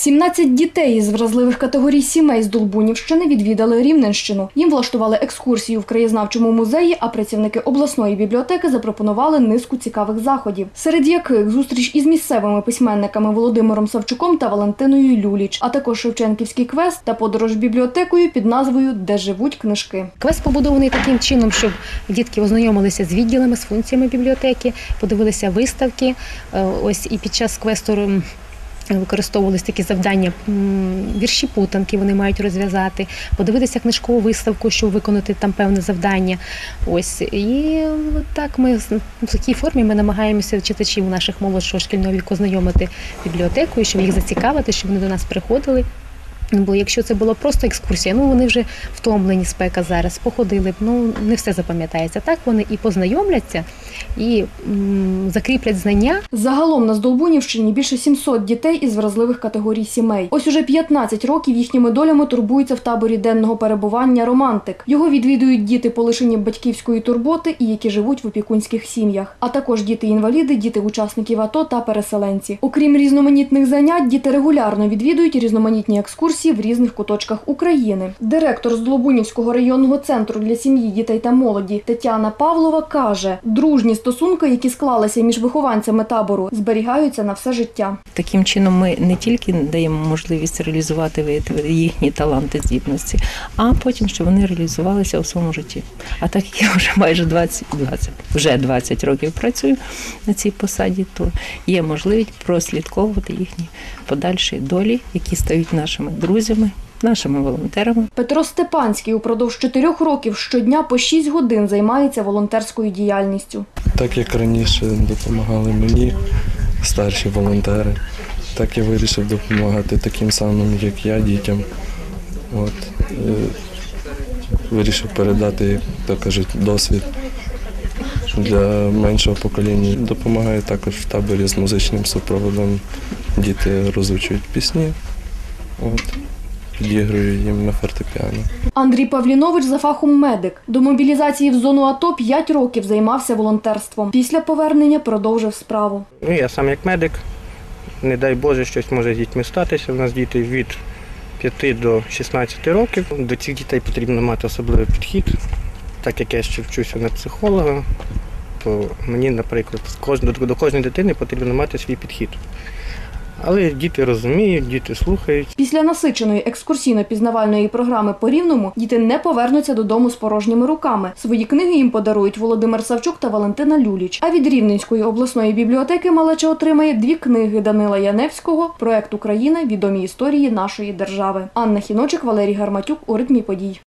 17 дітей із вразливих категорій сімей з Долбунівщини відвідали Рівненщину. Їм влаштували екскурсію в краєзнавчому музеї, а працівники обласної бібліотеки запропонували низку цікавих заходів, серед яких зустріч із місцевими письменниками Володимиром Савчуком та Валентиною Люліч, а також Шевченківський квест та подорож бібліотекою під назвою Де живуть книжки. Квест побудований таким чином, щоб дітки ознайомилися з відділами, з функціями бібліотеки, подивилися виставки. Е, Ось і під час квесту використовувалися такі завдання, вірші путанки вони мають розв'язати, подивитися книжкову виставку, щоб виконати там певне завдання. Ось і так ми в такій формі ми намагаємося читачів наших молодшого шкільного віку знайомити бібліотекою, щоб їх зацікавити, щоб вони до нас приходили. Бо якщо це була просто екскурсія, ну вони вже втомлені спека зараз, походили б, ну не все запам'ятається. Так вони і познайомляться, і закріплять знання. Загалом на Здолбунівщині більше 700 дітей із вразливих категорій сімей. Ось уже 15 років їхніми долями турбуються в таборі денного перебування Романтик. Його відвідують діти, полишені батьківської турботи і які живуть в опікунських сім'ях, а також діти-інваліди, діти учасників АТО та переселенці. Окрім різноманітних занять, діти регулярно відвідують різноманітні екскурсії в різних куточках України. Директор Здолбунівського районного центру для сім'ї, дітей та молоді Тетяна Павлова каже: дружні стосунки, які склалися між вихованцями табору, зберігаються на все життя. Таким чином ми не тільки даємо можливість реалізувати їхні таланти, здібності, а потім, щоб вони реалізувалися у своєму житті. А так як я вже майже 20, 20 вже 20 років працюю на цій посаді, то є можливість прослідковувати їхні подальші долі, які стають нашими друзями, нашими волонтерами. Петро Степанський упродовж чотирьох років щодня по 6 годин займається волонтерською діяльністю. Так як раніше допомагали мені старші волонтери, так я вирішив допомагати таким самим, як я, дітям. От, е, вирішив передати, як то кажуть, досвід для меншого покоління. Допомагаю також в таборі з музичним супроводом. Діти розучують пісні, от, підігрую їм на фортепіано. Андрій Павлінович за фахом медик. До мобілізації в зону АТО 5 років займався волонтерством. Після повернення продовжив справу. Ну, я сам як медик, не дай Боже, щось може з дітьми статися. У нас діти від 5 до 16 років. До цих дітей потрібно мати особливий підхід. Так як я ще вчуся на психолога, то мені, наприклад, до кожної дитини потрібно мати свій підхід. Але діти розуміють, діти слухають. Після насиченої екскурсійно-пізнавальної програми по рівному діти не повернуться додому з порожніми руками. Свої книги їм подарують Володимир Савчук та Валентина Люліч. А від Рівненської обласної бібліотеки малеча отримає дві книги Данила Яневського Проект Україна. Відомі історії нашої держави. Анна Хіночик, Валерій Гарматюк у ритмі подій.